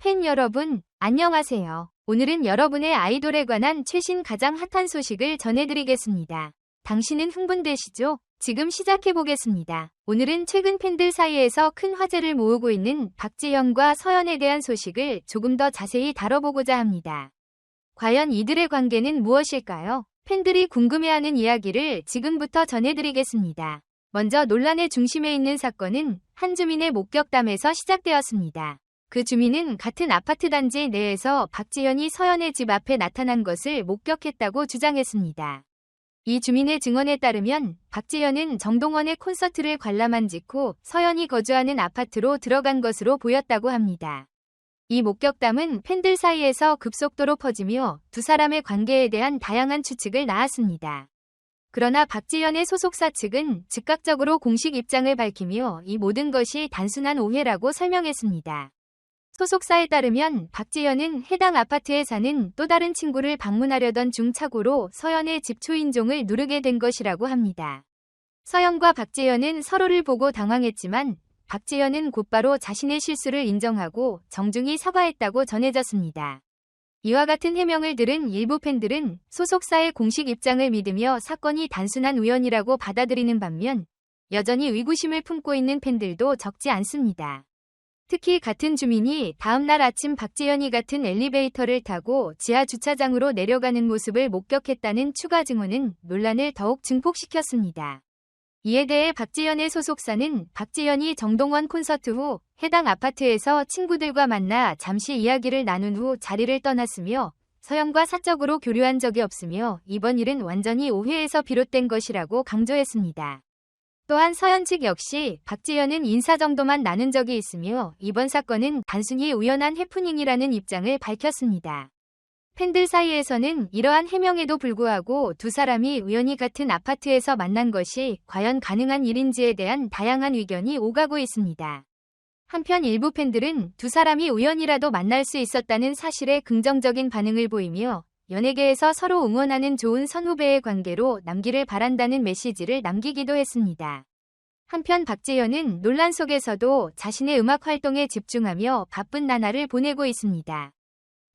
팬 여러분, 안녕하세요. 오늘은 여러분의 아이돌에 관한 최신 가장 핫한 소식을 전해드리겠습니다. 당신은 흥분되시죠? 지금 시작해보겠습니다. 오늘은 최근 팬들 사이에서 큰 화제를 모으고 있는 박지현과 서연에 대한 소식을 조금 더 자세히 다뤄보고자 합니다. 과연 이들의 관계는 무엇일까요? 팬들이 궁금해하는 이야기를 지금부터 전해드리겠습니다. 먼저 논란의 중심에 있는 사건은 한 주민의 목격담에서 시작되었습니다. 그 주민은 같은 아파트 단지 내에서 박지현이 서연의 집 앞에 나타난 것을 목격했다고 주장했습니다. 이 주민의 증언에 따르면 박지현은 정동원의 콘서트를 관람한 직후 서연이 거주하는 아파트로 들어간 것으로 보였다고 합니다. 이 목격담은 팬들 사이에서 급속도로 퍼지며 두 사람의 관계에 대한 다양한 추측을 낳았습니다. 그러나 박지현의 소속사 측은 즉각적으로 공식 입장을 밝히며 이 모든 것이 단순한 오해라고 설명했습니다. 소속사에 따르면 박지현은 해당 아파트에 사는 또 다른 친구를 방문하려던 중 착오로 서연의 집 초인종을 누르게 된 것이라고 합니다. 서연과 박지현은 서로를 보고 당황했지만 박지현은 곧바로 자신의 실수를 인정하고 정중히 사과했다고 전해졌습니다. 이와 같은 해명을 들은 일부 팬들은 소속사의 공식 입장을 믿으며 사건이 단순한 우연이라고 받아들이는 반면 여전히 의구심을 품고 있는 팬들도 적지 않습니다. 특히 같은 주민이 다음날 아침 박지현이 같은 엘리베이터를 타고 지하 주차장으로 내려가는 모습을 목격했다는 추가 증언은 논란을 더욱 증폭시켰습니다. 이에 대해 박지현의 소속사는 박지현이 정동원 콘서트 후 해당 아파트에서 친구들과 만나 잠시 이야기를 나눈 후 자리를 떠났으며 서영과 사적으로 교류한 적이 없으며 이번 일은 완전히 오해에서 비롯된 것이라고 강조했습니다. 또한 서현 측 역시 박지현은 인사 정도만 나눈 적이 있으며 이번 사건은 단순히 우연한 해프닝이라는 입장을 밝혔습니다. 팬들 사이에서는 이러한 해명에도 불구하고 두 사람이 우연히 같은 아파트에서 만난 것이 과연 가능한 일인지에 대한 다양한 의견이 오가고 있습니다. 한편 일부 팬들은 두 사람이 우연이라도 만날 수 있었다는 사실에 긍정적인 반응을 보이며 연예계에서 서로 응원하는 좋은 선후배의 관계로 남기를 바란다는 메시지를 남기기도 했습니다. 한편 박재현은 논란 속에서도 자신의 음악 활동에 집중하며 바쁜 나날을 보내고 있습니다.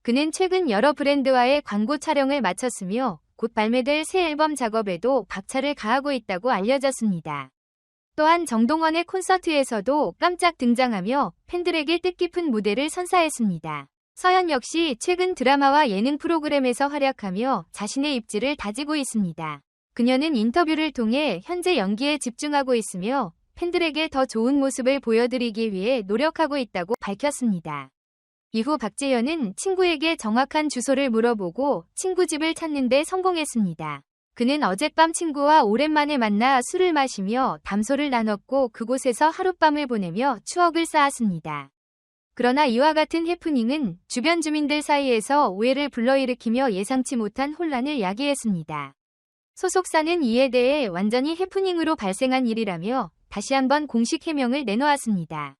그는 최근 여러 브랜드와의 광고 촬영을 마쳤으며 곧 발매될 새 앨범 작업에도 박차를 가하고 있다고 알려졌습니다. 또한 정동원의 콘서트에서도 깜짝 등장하며 팬들에게 뜻깊은 무대를 선사했습니다. 서현 역시 최근 드라마와 예능 프로그램에서 활약하며 자신의 입지를 다지고 있습니다. 그녀는 인터뷰를 통해 현재 연기에 집중하고 있으며 팬들에게 더 좋은 모습을 보여드리기 위해 노력하고 있다고 밝혔습니다. 이후 박재현은 친구에게 정확한 주소를 물어보고 친구 집을 찾는 데 성공했습니다. 그는 어젯밤 친구와 오랜만에 만나 술을 마시며 담소를 나눴고 그곳에서 하룻밤을 보내며 추억을 쌓았습니다. 그러나 이와 같은 해프닝은 주변 주민들 사이에서 오해를 불러일으키며 예상치 못한 혼란을 야기했습니다. 소속사는 이에 대해 완전히 해프닝으로 발생한 일이라며 다시 한번 공식 해명을 내놓았습니다.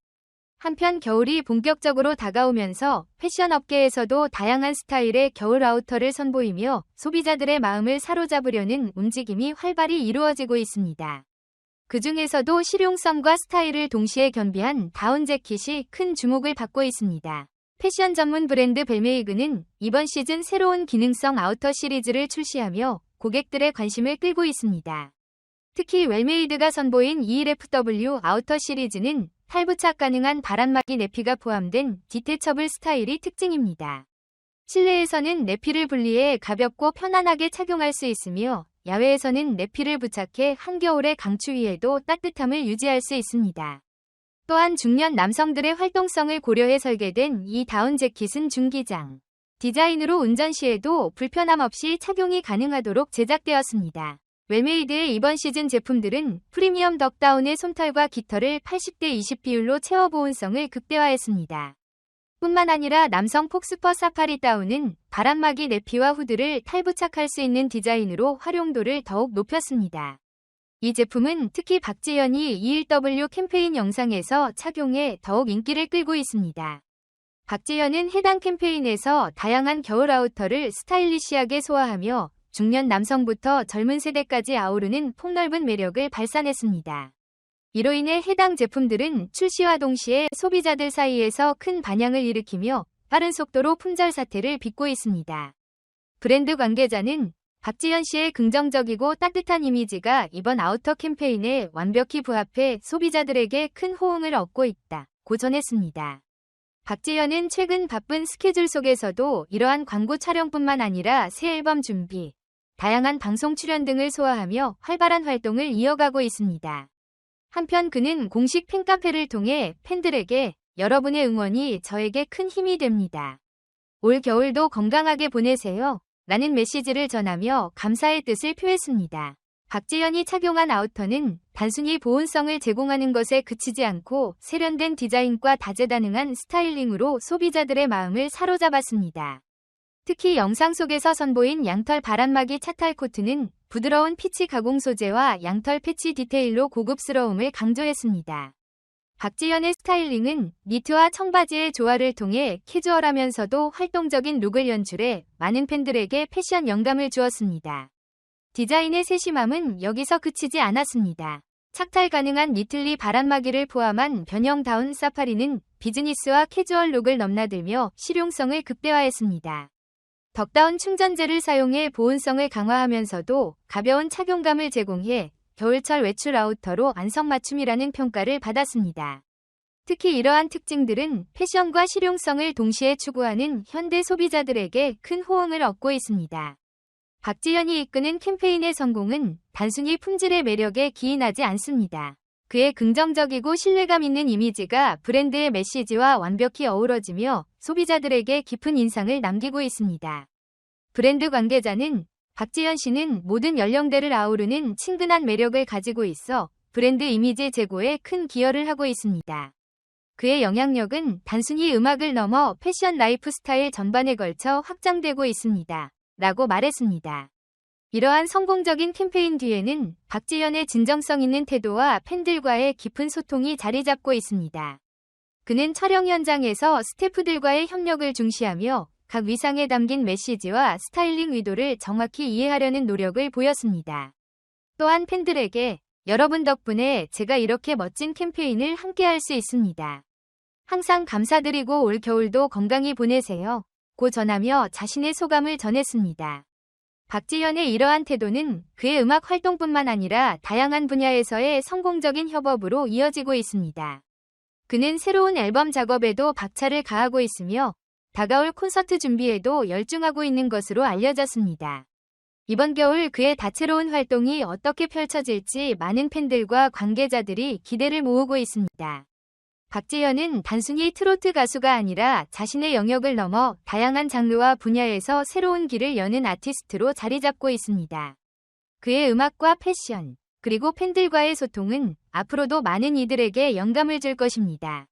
한편 겨울이 본격적으로 다가오면서 패션 업계에서도 다양한 스타일의 겨울 아우터를 선보이며 소비자들의 마음을 사로잡으려는 움직임이 활발히 이루어지고 있습니다. 그 중에서도 실용성과 스타일을 동시에 겸비한 다운 재킷이 큰 주목을 받고 있습니다. 패션 전문 브랜드 벨메이그는 이번 시즌 새로운 기능성 아우터 시리즈를 출시하며 고객들의 관심을 끌고 있습니다. 특히 웰메이드가 선보인 ELFW 아우터 시리즈는 탈부착 가능한 바람막이 내피가 포함된 디테처블 스타일이 특징입니다. 실내에서는 내피를 분리해 가볍고 편안하게 착용할 수 있으며 야외에서는 내피를 부착해 한겨울의 강추위에도 따뜻함을 유지할 수 있습니다. 또한 중년 남성들의 활동성을 고려해 설계된 이 다운 재킷은 중기장 디자인으로 운전 시에도 불편함 없이 착용이 가능하도록 제작되었습니다. 웰메이드의 이번 시즌 제품들은 프리미엄 덕다운의 솜털과 깃털을 80대 20 비율로 채워 보온성을 극대화했습니다. 뿐만 아니라 남성 폭스퍼 사파리 다운은 바람막이 내피와 후드를 탈부착할 수 있는 디자인으로 활용도를 더욱 높였습니다. 이 제품은 특히 박지현이 21W 캠페인 영상에서 착용해 더욱 인기를 끌고 있습니다. 박지현은 해당 캠페인에서 다양한 겨울 아우터를 스타일리시하게 소화하며 중년 남성부터 젊은 세대까지 아우르는 폭넓은 매력을 발산했습니다. 이로 인해 해당 제품들은 출시와 동시에 소비자들 사이에서 큰 반향을 일으키며 빠른 속도로 품절 사태를 빚고 있습니다. 브랜드 관계자는 박지현 씨의 긍정적이고 따뜻한 이미지가 이번 아우터 캠페인에 완벽히 부합해 소비자들에게 큰 호응을 얻고 있다. 고 전했습니다. 박지현은 최근 바쁜 스케줄 속에서도 이러한 광고 촬영뿐만 아니라 새 앨범 준비, 다양한 방송 출연 등을 소화하며 활발한 활동을 이어가고 있습니다. 한편 그는 공식 팬카페를 통해 팬들에게 여러분의 응원이 저에게 큰 힘이 됩니다. 올 겨울도 건강하게 보내세요. 라는 메시지를 전하며 감사의 뜻을 표했습니다. 박지현이 착용한 아우터는 단순히 보온성을 제공하는 것에 그치지 않고 세련된 디자인과 다재다능한 스타일링으로 소비자들의 마음을 사로잡았습니다. 특히 영상 속에서 선보인 양털 바람막이 차탈 코트는 부드러운 피치 가공 소재와 양털 패치 디테일로 고급스러움을 강조했습니다. 박지현의 스타일링은 니트와 청바지의 조화를 통해 캐주얼하면서도 활동적인 룩을 연출해 많은 팬들에게 패션 영감을 주었습니다. 디자인의 세심함은 여기서 그치지 않았습니다. 착탈 가능한 니틀리 바람막이를 포함한 변형다운 사파리는 비즈니스와 캐주얼 룩을 넘나들며 실용성을 극대화했습니다. 덕다운 충전재를 사용해 보온성을 강화하면서도 가벼운 착용감을 제공해 겨울철 외출 아우터로 안성맞춤이라는 평가를 받았습니다. 특히 이러한 특징들은 패션과 실용성을 동시에 추구하는 현대 소비자들에게 큰 호응을 얻고 있습니다. 박지현이 이끄는 캠페인의 성공은 단순히 품질의 매력에 기인하지 않습니다. 그의 긍정적이고 신뢰감 있는 이미지가 브랜드의 메시지와 완벽히 어우러지며 소비자들에게 깊은 인상을 남기고 있습니다. 브랜드 관계자는 박지현 씨는 모든 연령대를 아우르는 친근한 매력을 가지고 있어 브랜드 이미지 제고에 큰 기여를 하고 있습니다. 그의 영향력은 단순히 음악을 넘어 패션 라이프 스타일 전반에 걸쳐 확장되고 있습니다. 라고 말했습니다. 이러한 성공적인 캠페인 뒤에는 박지현의 진정성 있는 태도와 팬들과의 깊은 소통이 자리 잡고 있습니다. 그는 촬영 현장에서 스태프들과의 협력을 중시하며 각 위상에 담긴 메시지와 스타일링 의도를 정확히 이해하려는 노력을 보였습니다. 또한 팬들에게 여러분 덕분에 제가 이렇게 멋진 캠페인을 함께 할 수 있습니다. 항상 감사드리고 올 겨울도 건강히 보내세요. 고 전하며 자신의 소감을 전했습니다. 박지현의 이러한 태도는 그의 음악 활동뿐만 아니라 다양한 분야에서의 성공적인 협업으로 이어지고 있습니다. 그는 새로운 앨범 작업에도 박차를 가하고 있으며 다가올 콘서트 준비에도 열중하고 있는 것으로 알려졌습니다. 이번 겨울 그의 다채로운 활동이 어떻게 펼쳐질지 많은 팬들과 관계자들이 기대를 모으고 있습니다. 박지현은 단순히 트로트 가수가 아니라 자신의 영역을 넘어 다양한 장르와 분야에서 새로운 길을 여는 아티스트로 자리 잡고 있습니다. 그의 음악과 패션, 그리고 팬들과의 소통은 앞으로도 많은 이들에게 영감을 줄 것입니다.